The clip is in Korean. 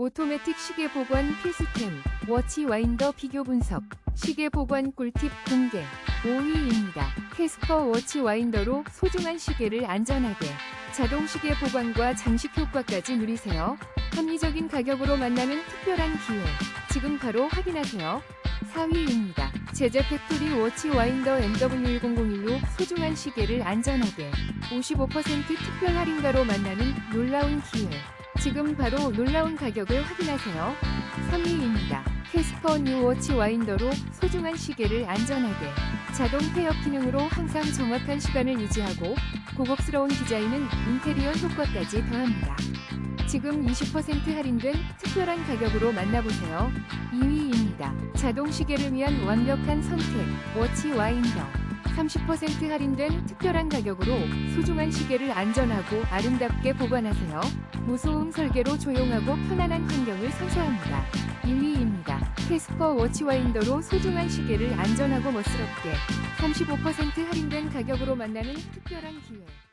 오토매틱 시계 보관 필수템, 워치 와인더 비교 분석, 시계 보관 꿀팁 공개. 5위입니다. 캐스퍼 워치 와인더로 소중한 시계를 안전하게, 자동 시계 보관과 장식 효과까지 누리세요. 합리적인 가격으로 만나는 특별한 기회. 지금 바로 확인하세요. 4위입니다. 제재 팩토리 워치 와인더 MW1001로 소중한 시계를 안전하게 55% 특별 할인가로 만나는 놀라운 기회. 지금 바로 놀라운 가격을 확인하세요. 3위입니다. 캐스퍼 뉴 워치 와인더로 소중한 시계를 안전하게 자동 폐업 기능으로 항상 정확한 시간을 유지하고 고급스러운 디자인은 인테리어 효과까지 더합니다. 지금 20% 할인된 특별한 가격으로 만나보세요. 2위입니다. 자동 시계를 위한 완벽한 선택, 워치 와인더. 30% 할인된 특별한 가격으로 소중한 시계를 안전하고 아름답게 보관하세요. 무소음 설계로 조용하고 편안한 환경을 선사합니다. 1위입니다. 캐스퍼 워치 와인더로 소중한 시계를 안전하고 멋스럽게 35% 할인된 가격으로 만나는 특별한 기회.